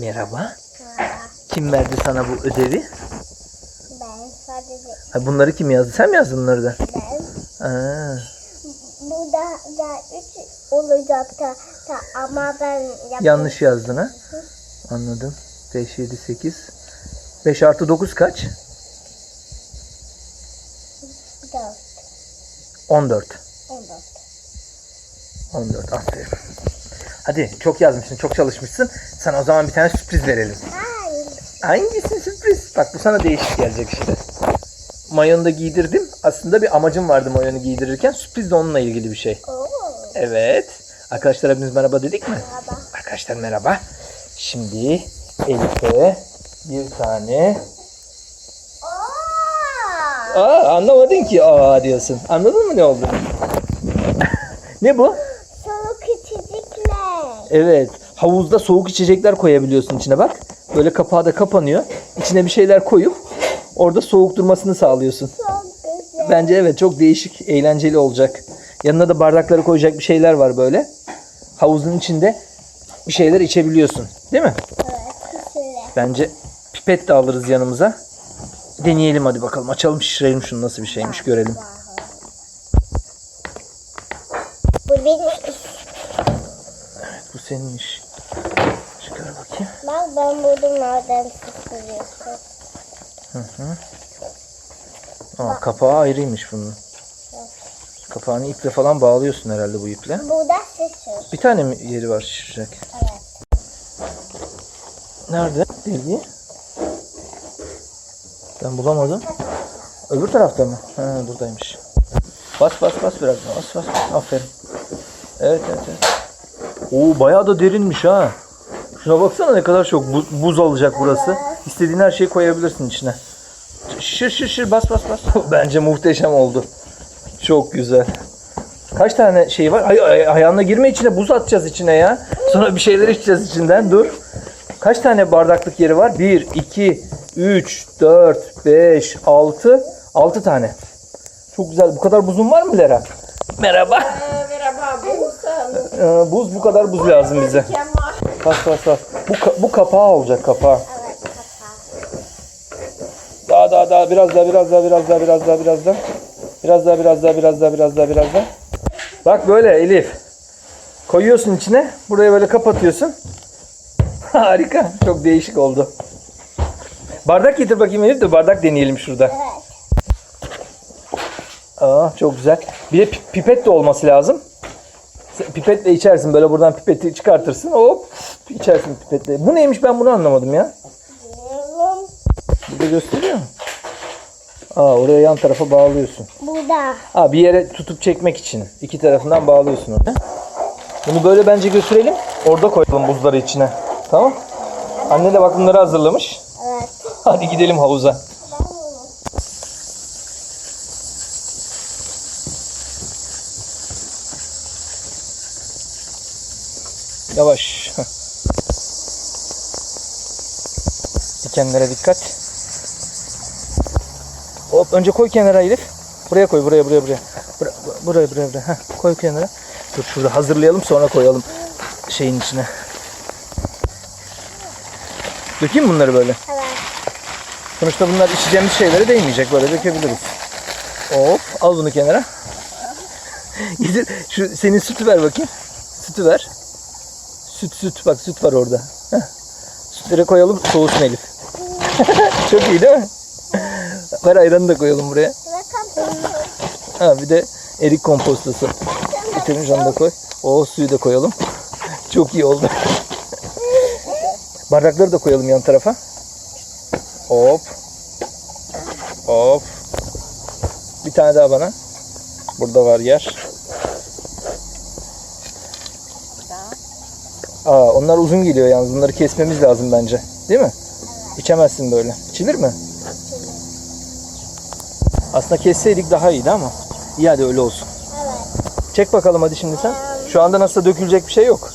Merhaba. Kim verdi sana bu ödevi? Ben sadece Ha, bunları kim yazdı? Sen mi yazdın bunları da? ben. Aa, Bu da, da üç olacak da, da ama ben yapayım. yanlış yazdın ha? Anladım. 5, 7, 8. 5 artı 9 kaç? Dört. 14. On dört. 14 aferin. Hadi çok yazmışsın, çok çalışmışsın. Sana o zaman bir tane sürpriz verelim. Hayır. Hangisi sürpriz? Bak bu sana değişik gelecek işte. Mayonu da giydirdim. Aslında bir amacım vardı mayonu giydirirken. Sürpriz de onunla ilgili bir şey. Oo. Evet. Arkadaşlar hepiniz merhaba dedik mi? Merhaba. Arkadaşlar merhaba. Şimdi Elif'e bir tane... Aa anlamadın ki aa diyorsun. Anladın mı ne oldu? ne bu? Evet. Havuzda soğuk içecekler koyabiliyorsun içine bak. Böyle kapağı da kapanıyor. İçine bir şeyler koyup orada soğuk durmasını sağlıyorsun. Çok güzel. Bence evet çok değişik, eğlenceli olacak. Yanına da bardakları koyacak bir şeyler var böyle. Havuzun içinde bir şeyler içebiliyorsun. Değil mi? Evet. Güzel. Bence pipet de alırız yanımıza. Deneyelim hadi bakalım. Açalım şişirelim şunu nasıl bir şeymiş görelim. Bu benim. Bu seninmiş. Çıkar bakayım. Bak ben buldum nereden sıkılıyorsun. Aa, kapağı ayrıymış bunun. Kapağını iple falan bağlıyorsun herhalde bu iple. Bu da sıçır. Bir tane mi yeri var şişirecek? Evet. Nerede? Deliği. Ben bulamadım. Öbür tarafta mı? Ha, buradaymış. Bas bas bas biraz daha. Bas bas. Aferin. Evet evet evet. Oo bayağı da derinmiş ha. Şuna baksana ne kadar çok buz, buz alacak burası. İstediğin her şeyi koyabilirsin içine. Şişir şişir şişir bas bas bas. Bence muhteşem oldu. Çok güzel. Kaç tane şey var? Ay, ay, ayağına girme içine buz atacağız içine ya. Sonra bir şeyler içeceğiz içinden. Dur. Kaç tane bardaklık yeri var? 1, 2, 3, 4, 5, 6. 6 tane. Çok güzel. Bu kadar buzun var mı Lera? Merhaba. Merhaba, Ee, buz bu kadar buz lazım bize. Bas bas bas. Bu, ka- bu kapağı olacak kapağı. Evet. Daha daha daha biraz daha biraz daha biraz daha biraz daha biraz daha. Biraz daha biraz daha biraz daha biraz daha biraz daha. Bak böyle Elif. Koyuyorsun içine. Burayı böyle kapatıyorsun. Harika. Çok değişik oldu. Bardak getir bakayım Elif de bardak deneyelim şurada. Evet. Aa çok güzel. Bir de pi- pipet de olması lazım. Pipetle içersin böyle buradan pipeti çıkartırsın. Hop içersin pipetle. Bu neymiş ben bunu anlamadım ya. Burada gösteriyor mu? Aa oraya yan tarafa bağlıyorsun. Bu da. Ha bir yere tutup çekmek için. iki tarafından bağlıyorsun onu. Bunu böyle bence götürelim. Orada koyalım buzları içine. Tamam? Anne de bak bunları hazırlamış. Evet. Hadi gidelim havuza. Dikenlere dikkat. Hop önce koy kenara Elif. Buraya koy buraya buraya buraya. Bura- buraya buraya buraya. Heh, koy kenara. Dur şurada hazırlayalım sonra koyalım şeyin içine. Dökeyim bunları böyle? Evet. Sonuçta bunlar içeceğimiz şeylere değmeyecek. Böyle dökebiliriz. Hop al bunu kenara. Getir şu senin sütü ver bakayım. Sütü ver. Süt süt bak süt var orada. Heh. Sütleri koyalım soğusun Elif. Çok iyi değil mi? Ver ayranı da koyalım buraya. Ha bir de erik kompostosu. Getirmiş onu da koy. O suyu da koyalım. Çok iyi oldu. Bardakları da koyalım yan tarafa. Hop. Hop. Bir tane daha bana. Burada var yer. Aa, onlar uzun geliyor yalnız. Bunları kesmemiz lazım bence. Değil mi? İçemezsin böyle. İçilir mi? Aslında kesseydik daha iyiydi ama. İyi hadi öyle olsun. Evet. Çek bakalım hadi şimdi sen. Şu anda nasıl dökülecek bir şey yok.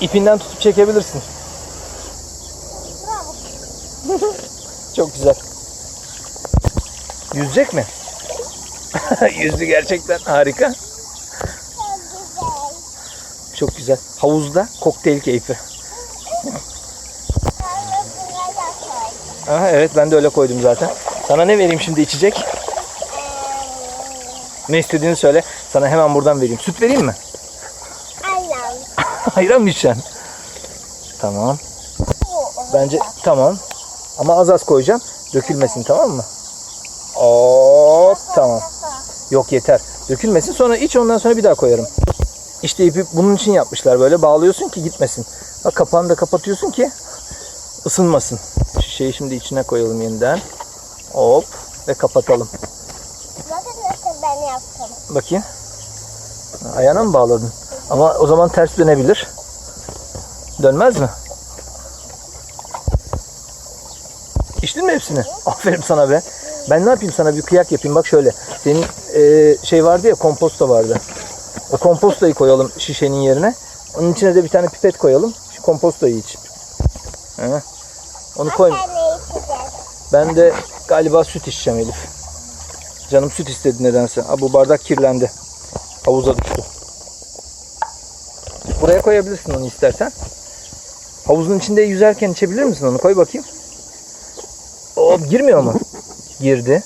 İpinden tutup çekebilirsin. Çok güzel. Yüzecek mi? Yüzdü gerçekten harika. Çok güzel. Çok güzel. Havuzda kokteyl keyfi. Aha, evet ben de öyle koydum zaten. Sana ne vereyim şimdi içecek? Ne istediğini söyle. Sana hemen buradan vereyim. Süt vereyim mi? Aynen. Ayran mı içeceksin? Tamam. Bence tamam. Ama az az koyacağım. Dökülmesin tamam mı? Oo tamam. Yok yeter. Dökülmesin sonra iç ondan sonra bir daha koyarım. İşte ipi bunun için yapmışlar böyle bağlıyorsun ki gitmesin. Bak kapağını da kapatıyorsun ki ısınmasın. Şişeyi şimdi içine koyalım yeniden. Hop ve kapatalım. Bakın nasıl ben yaptım. Bakayım. Ayağına mı bağladın? Ama o zaman ters dönebilir. Dönmez mi? İçtin mi hepsini? Aferin sana be. Ben ne yapayım sana bir kıyak yapayım bak şöyle. Senin e, şey vardı ya komposto vardı. O kompostoyu koyalım şişenin yerine. Onun içine de bir tane pipet koyalım. Şu kompostoyu iç. He. Onu koy. Sen ne içeceğiz? Ben de galiba süt içeceğim Elif. Canım süt istedi nedense. Ha, bu bardak kirlendi. Havuza düştü. Buraya koyabilirsin onu istersen. Havuzun içinde yüzerken içebilir misin onu? Koy bakayım. Hop girmiyor mu? Girdi.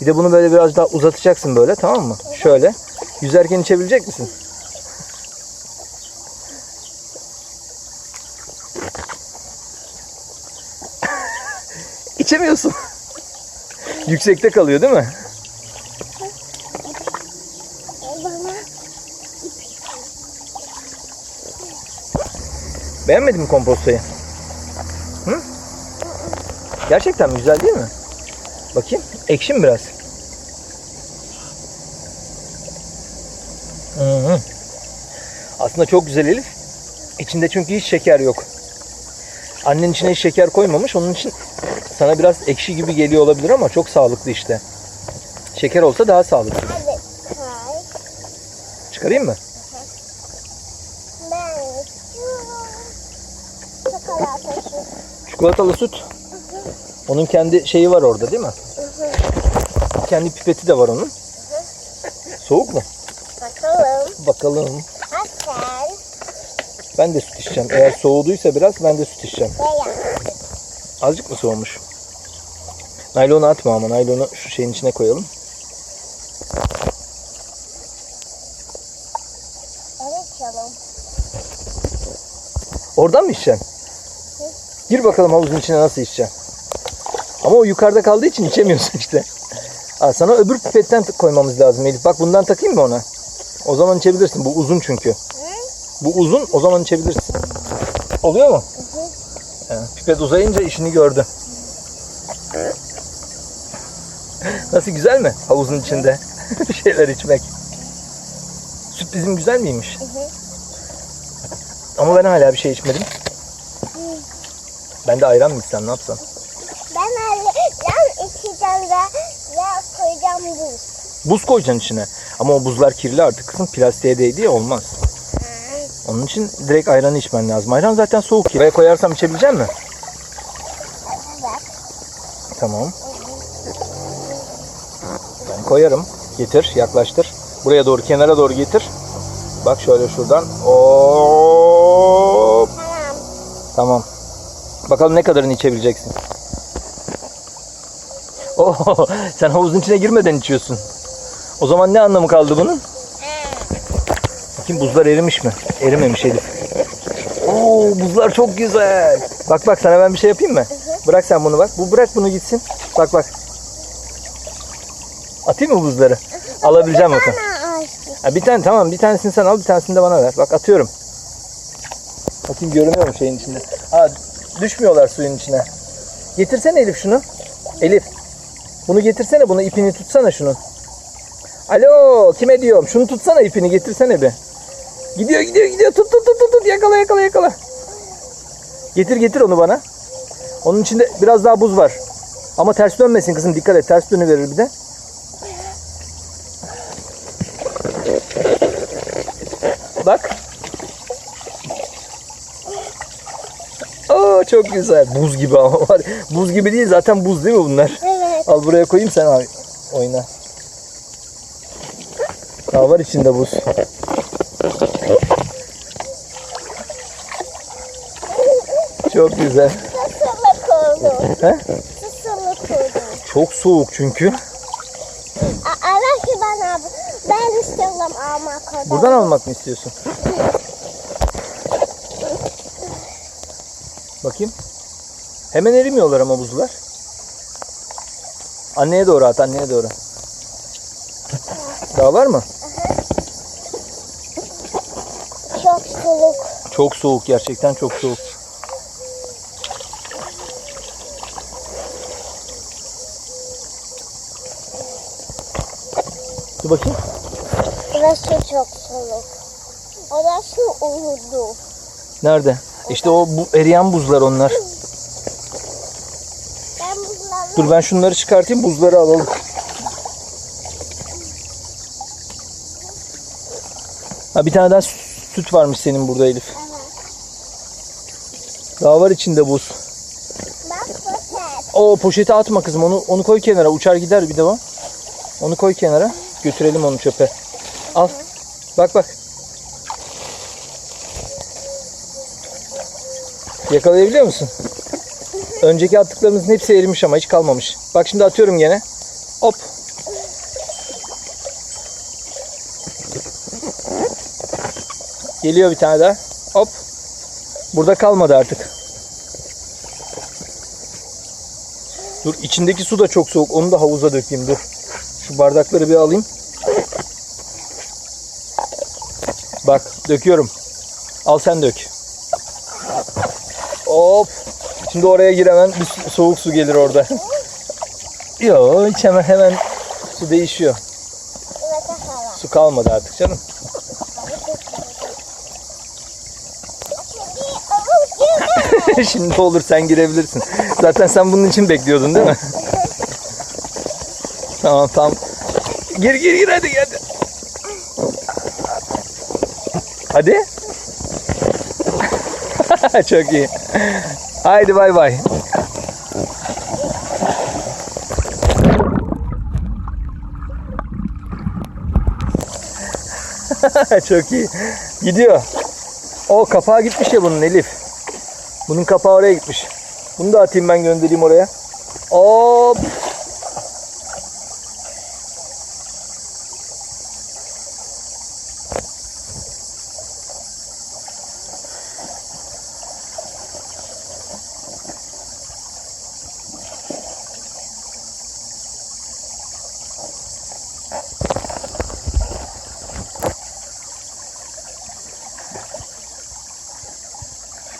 Bir de bunu böyle biraz daha uzatacaksın böyle tamam mı? Şöyle. Yüzerken içebilecek misin? İçemiyorsun. Yüksekte kalıyor değil mi? Beğenmedin mi kompostoyu? Hı? Gerçekten mi? Güzel değil mi? Bakayım. Ekşi mi biraz? Hı hı. Aslında çok güzel Elif. İçinde çünkü hiç şeker yok. Annen içine hiç şeker koymamış. Onun için sana biraz ekşi gibi geliyor olabilir ama çok sağlıklı işte. Şeker olsa daha sağlıklı. Hay. Çıkarayım mı? Ben. Çikolata süt. Çikolatalı süt. Onun kendi şeyi var orada değil mi? Kendi pipeti de var onun. Soğuk mu? Bakalım. Bakalım. Asel. Ben de süt içeceğim. Eğer soğuduysa biraz ben de süt içeceğim. Beyaz. Azıcık mı soğumuş? Naylonu atma ama naylonu şu şeyin içine koyalım. Evet canım. Oradan mı içeceksin? Gir bakalım havuzun içine nasıl içeceksin. Ama o yukarıda kaldığı için içemiyorsun işte. Aa, sana öbür pipetten koymamız lazım Elif. Bak bundan takayım mı ona? O zaman içebilirsin. Bu uzun çünkü. Bu uzun o zaman içebilirsin. Oluyor mu? He, pipet uzayınca işini gördü. Nasıl güzel mi? Havuzun içinde bir şeyler içmek. Süt bizim güzel miymiş? Ama ben hala bir şey içmedim. Ben de ayran mı içsem ne yapsam? Ben alacağım içeceğim ve, ve koyacağım buz. Buz koyacaksın içine. Ama o buzlar kirli artık kızım. Plastiğe değdi ya olmaz. Onun için direkt ayranı içmen lazım. Ayran zaten soğuk ya. Buraya koyarsam içebilecek misin? Evet. Tamam. Koyarım. Getir, yaklaştır. Buraya doğru, kenara doğru getir. Bak şöyle şuradan. Hop. Tamam. Tamam. Bakalım ne kadarını içebileceksin. Oo, sen havuzun içine girmeden içiyorsun. O zaman ne anlamı kaldı bunun? Bakayım buzlar erimiş mi? Erimemiş Elif. Oo buzlar çok güzel. Bak bak sana ben bir şey yapayım mı? Bırak sen bunu bak. Bu bırak bunu gitsin. Bak bak. Atayım mı buzları? Alabileceğim bakalım. Ha, bir tane tamam bir tanesini sen al bir tanesini de bana ver. Bak atıyorum. Bakayım görünüyor mu şeyin içinde? Aa düşmüyorlar suyun içine. Getirsene Elif şunu. Elif. Bunu getirsene bunu ipini tutsana şunun. Alo kime diyorum? Şunu tutsana ipini getirsene bir. Gidiyor gidiyor gidiyor tut tut tut tut, tut yakala yakala yakala. Getir getir onu bana. Onun içinde biraz daha buz var. Ama ters dönmesin kızım dikkat et ters dönüverir bir de. Çok güzel. Buz gibi ama var. Buz gibi değil zaten buz değil mi bunlar? Evet. Al buraya koyayım sen abi. Oyna. Daha var içinde buz. Çok güzel. Susamak oldu. He? Çok soğuk çünkü. Allah ki bana ben istiyorum almak. Buradan almak mı istiyorsun? Bakayım. Hemen erimiyorlar ama buzlar. Anneye doğru at, anneye doğru. Daha var mı? Çok soğuk. Çok soğuk, gerçekten çok soğuk. Dur bakayım. Burası çok soğuk. Orası uyudu. Nerede? İşte o bu eriyen buzlar onlar. Ben Dur ben şunları çıkartayım, buzları alalım. Ha bir tane daha sü- süt varmış senin burada Elif. Evet. Daha var içinde buz. Bak poşet. O poşeti atma kızım. Onu onu koy kenara. Uçar gider bir de o. Onu koy kenara. Götürelim onu çöpe. Al. Bak bak. Yakalayabiliyor musun? Önceki attıklarımızın hepsi erimiş ama hiç kalmamış. Bak şimdi atıyorum gene. Hop. Geliyor bir tane daha. Hop. Burada kalmadı artık. Dur içindeki su da çok soğuk. Onu da havuza dökeyim dur. Şu bardakları bir alayım. Bak döküyorum. Al sen dök. Hop. Şimdi oraya gir hemen bir soğuk su gelir orada. Yo hiç hemen hemen su değişiyor. Su kalmadı artık canım. Şimdi olur sen girebilirsin. Zaten sen bunun için bekliyordun değil mi? tamam tamam. Gir gir gir hadi hadi. Hadi. Çok iyi. Haydi bay bay. Çok iyi. Gidiyor. O kapağı gitmiş ya bunun Elif. Bunun kapağı oraya gitmiş. Bunu da atayım ben göndereyim oraya. Hop.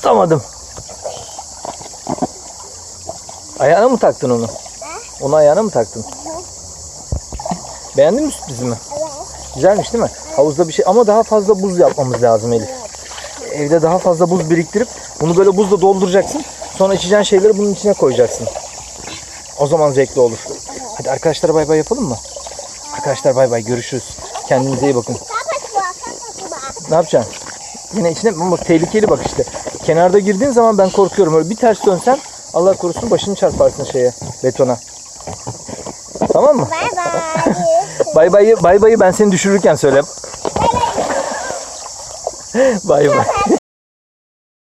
Tutamadım. Ayağına mı taktın onu? Onu ayağına mı taktın? Beğendin mi sürprizimi? Evet. Güzelmiş değil mi? Havuzda bir şey ama daha fazla buz yapmamız lazım Elif. Evde daha fazla buz biriktirip bunu böyle buzla dolduracaksın. Sonra içeceğin şeyleri bunun içine koyacaksın. O zaman zevkli olur. Hadi arkadaşlara bay bay yapalım mı? Arkadaşlar bay bay görüşürüz. Kendinize iyi bakın. Ne yapacaksın? Yine içine ama tehlikeli bak işte. Kenarda girdiğin zaman ben korkuyorum. Öyle bir ters dönsen Allah korusun başını çarparsın şeye betona. Tamam mı? Bay bay. Bay bayı bay bayı ben seni düşürürken söyle. bay bay.